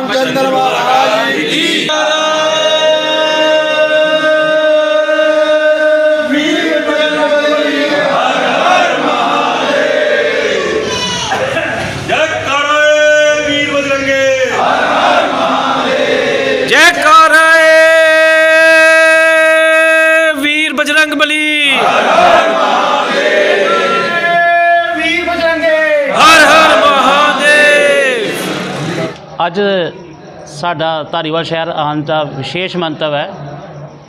ンカリ。ਅੱਜ ਸਾਡਾ ਧਾਰੀਵਾਲ ਸ਼ਹਿਰ ਆਉਣ ਦਾ ਵਿਸ਼ੇਸ਼ ਮੰਤਵ ਹੈ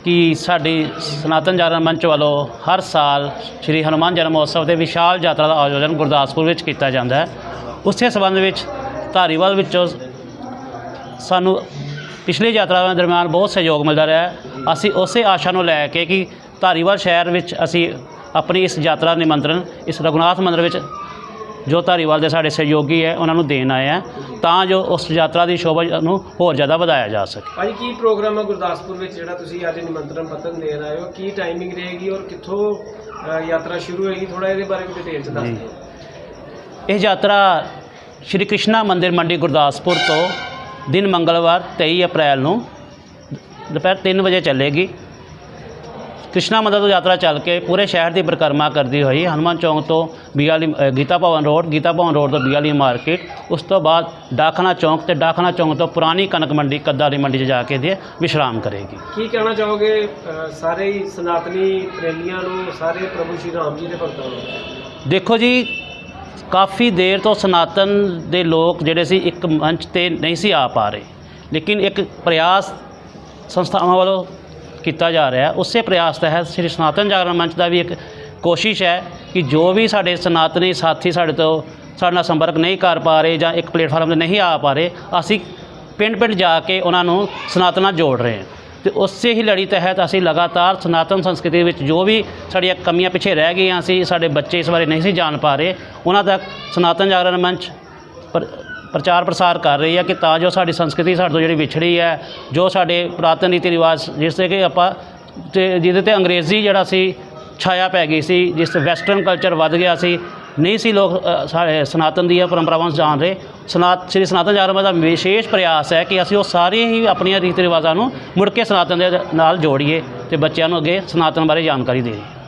ਕਿ ਸਾਡੀ ਸਨਾਤਨ ਜਾਗਰਣ ਮੰਚ ਵੱਲੋਂ ਹਰ ਸਾਲ ਸ੍ਰੀ ਹਨੂਮਾਨ ਜਨਮ ਮਹੋਤਸਵ ਦੇ ਵਿਸ਼ਾਲ ਯਾਤਰਾ ਦਾ ਆਯੋਜਨ ਗੁਰਦਾਸਪੁਰ ਵਿੱਚ ਕੀਤਾ ਜਾਂਦਾ ਹੈ ਉਸੇ ਸੰਬੰਧ ਵਿੱਚ ਧਾਰੀਵਾਲ ਵਿੱਚੋਂ ਸਾਨੂੰ ਪਿਛਲੇ ਯਾਤਰਾਵਾਂ ਦਰਮਿਆਨ ਬਹੁਤ ਸਹਿਯੋਗ ਮਿਲਦਾ ਰਿਹਾ ਹੈ। ਅਸੀਂ ਉਸੇ ਆਸ਼ਾ ਨੂੰ ਲੈ ਕੇ ਕਿ ਧਾਰੀਵਾਲ ਸ਼ਹਿਰ ਵਿੱਚ ਅਸੀਂ ਆਪਣੀ ਇਸ ਯਾਤਰਾ ਨਿਮੰਤਰਣ, ਇਸ ਰਘੁਨਾਥ ਮੰਦਿਰ ਵਿੱਚ ਜੋ ਧਾਰੀਵਾਲ ਦੇ ਸਾਡੇ ਸਹਿਯੋਗੀ ਹੈ ਉਹਨਾਂ ਨੂੰ ਦੇਣ ਆਏ ਹੈ ਤਾਂ ਜੋ ਉਸ ਯਾਤਰਾ ਦੀ ਸ਼ੋਭਾ ਨੂੰ ਹੋਰ ਜ਼ਿਆਦਾ ਵਧਾਇਆ ਜਾ ਸਕੇ। ਭਾਜੀ ਕੀ ਪ੍ਰੋਗਰਾਮ ਹੈ ਗੁਰਦਾਸਪੁਰ ਵਿੱਚ ਜਿਹੜਾ ਤੁਸੀਂ ਅੱਜ ਨਿਮੰਤਰਣ ਪੱਤਰ ਦੇਣ ਆਏ ਹੋ? ਕੀ ਟਾਈਮਿੰਗ ਰਹੇਗੀ ਔਰ ਕਿੱਥੋਂ ਅ, ਯਾਤਰਾ ਸ਼ੁਰੂ ਹੋਏਗੀ? ਥੋੜਾ ਇਹਦੇ ਬਾਰੇ ਵੀ ਡਿਟੇਲ ਚ ਦੱਸ ਜੀ। ਦਿਓ। ਇਹ ਯਾਤਰਾ ਸ਼੍ਰੀ ਕ੍ਰਿਸ਼ਨਾ ਮੰਦਿਰ ਮੰਡੀ ਗੁਰਦਾਸਪੁਰ ਤੋਂ ਦਿਨ ਮੰਗਲਵਾਰ 23 ਅਪ੍ਰੈਲ ਨੂੰ ਦੁਪਹਿਰ 3 ਵਜੇ ਚੱਲੇਗੀ। ਕ੍ਰਿਸ਼ਨਾ ਮੰਦਿਰ ਤੋਂ ਯਾਤਰਾ ਚੱਲ ਕੇ ਪੂਰੇ ਸ਼ਹਿਰ ਦੀ ਪਰਿਕਰਮਾ ਕਰਦੀ ਹੋਈ ਹਨੂੰਮਾਨ ਚੌਂਕ ਤੋਂ ਬੀਆਲੀ ਗੀਤਾ ਭਵਨ ਰੋਡ ਗੀਤਾ ਭਵਨ ਰੋਡ ਤੋਂ ਬੀਆਲੀ ਮਾਰਕੀਟ ਉਸ ਤੋਂ ਬਾਅਦ ਡਾਕਖਾਨਾ ਚੌਂਕ ਤੇ ਡਾਕਖਾਨਾ ਚੌਂਕ ਤੋਂ ਪੁਰਾਣੀ ਕਣਕ ਮੰਡੀ ਕੱਦਾ ਦੀ ਮੰਡੀ 'ਚ ਜਾ ਕੇ ਦੇ ਵਿਸ਼ਰਾਮ ਕਰੇਗੀ। ਕੀ ਕਹਿਣਾ ਚਾਹੋਗੇ ਅ, ਸਾਰੇ ਹੀ ਸਨਾਤਨੀ ਪ੍ਰੇਮੀਆਂ ਨੂੰ ਸਾਰੇ ਪ੍ਰਭੂ ਸ਼੍ਰੀ ਰਾਮ ਜੀ ਦੇ ਭਗਤਾਂ ਨੂੰ? ਦੇਖੋ ਜੀ ਕਾਫੀ ਦੇਰ ਤੋਂ ਸਨਾਤਨ ਦੇ ਲੋਕ ਜਿਹੜੇ ਸੀ ਇੱਕ ਮੰਚ ਤੇ ਨਹੀਂ ਸੀ ਆ ਪਾ ਰਹੇ। ਲੇਕਿਨ ਇੱਕ ਪ੍ਰਯਾਸ ਸੰਸਥਾਵਾਂ ਵੱਲੋਂ ਕੀਤਾ ਜਾ ਰਿਹਾ ਉਸੇ ਪ੍ਰਯਾਸ ਤਹਿਤ ਸ੍ਰੀ ਸਨਾਤਨ ਜਾਗਰਣ ਮੰਚ ਦਾ ਵੀ ਇੱਕ ਕੋਸ਼ਿਸ਼ ਹੈ ਕਿ ਜੋ ਵੀ ਸਾਡੇ ਸਨਾਤਨੀ ਸਾਥੀ ਸਾਡੇ ਤੋਂ ਸਾਡੇ ਨਾਲ ਸੰਪਰਕ ਨਹੀਂ ਕਰ ਪਾ ਰਹੇ ਜਾਂ ਇੱਕ ਪਲੇਟਫਾਰਮ ਤੇ ਨਹੀਂ ਆ ਪਾ ਰਹੇ, ਅਸੀਂ ਪਿੰਡ ਪਿੰਡ ਜਾ ਕੇ ਉਹਨਾਂ ਨੂੰ ਸਨਾਤਨ ਨਾਲ ਜੋੜ ਰਹੇ ਹਾਂ। ਤੇ ਉਸੇ ਹੀ ਲੜੀ ਤਹਿਤ ਅਸੀਂ ਲਗਾਤਾਰ ਸਨਾਤਨ ਸੰਸਕ੍ਰਿਤੀ ਵਿੱਚ ਜੋ ਵੀ ਸਾਡੀਆਂ ਕਮੀਆਂ ਪਿੱਛੇ ਰਹਿ ਗਈਆਂ ਸੀ, ਸਾਡੇ ਬੱਚੇ ਇਸ ਬਾਰੇ ਨਹੀਂ ਸੀ ਜਾਣ ਪਾ ਰਹੇ, ਉਹਨਾਂ ਤੱਕ ਸਨਾਤਨ ਜਾਗਰਣ ਮੰਚ ਪਰ ਪ੍ਰਚਾਰ ਪ੍ਰਸਾਰ ਕਰ ਰਹੀ ਹੈ ਕਿ ਤਾਂ ਜੋ ਸਾਡੀ ਸੰਸਕ੍ਰਿਤੀ ਸਾਡੇ ਤੋਂ ਜਿਹੜੀ ਵਿਛੜੀ ਹੈ ਜੋ ਸਾਡੇ ਪੁਰਾਤਨ ਰੀਤੀ ਰਿਵਾਜ ਜਿਸ ਤੇ ਕਿ ਆਪਾਂ ਤੇ ਜਿਹਦੇ ਤੇ ਅੰਗਰੇਜ਼ੀ ਜਿਹੜਾ ਸੀ ਛਾਇਆ ਪੈ ਗਈ ਸੀ ਜਿਸ 'ਤੇ ਵੈਸਟਰਨ ਕਲਚਰ ਵੱਧ ਗਿਆ ਸੀ ਨਹੀਂ ਸੀ ਲੋਕ ਅ, ਸਾਡੇ ਸਨਾਤਨ ਦੀਆਂ ਪਰੰਪਰਾਵਾਂ ਨੂੰ ਜਾਣ ਰਹੇ। ਸਨਾਤ ਸ੍ਰੀ ਸਨਾਤਨ ਜਾਗਰਣ ਦਾ ਵਿਸ਼ੇਸ਼ ਪ੍ਰਯਾਸ ਹੈ ਕਿ ਅਸੀਂ ਉਹ ਸਾਰੇ ਹੀ ਆਪਣੀਆਂ ਰੀਤੀ ਰਿਵਾਜਾਂ ਨੂੰ ਮੁੜ ਕੇ ਸਨਾਤਨ ਦੇ ਨਾਲ ਜੋੜੀਏ ਤੇ ਬੱਚਿਆਂ ਨੂੰ ਅੱਗੇ ਸਨਾਤਨ ਬਾਰੇ ਜਾਣਕਾਰੀ ਦੇਈਏ।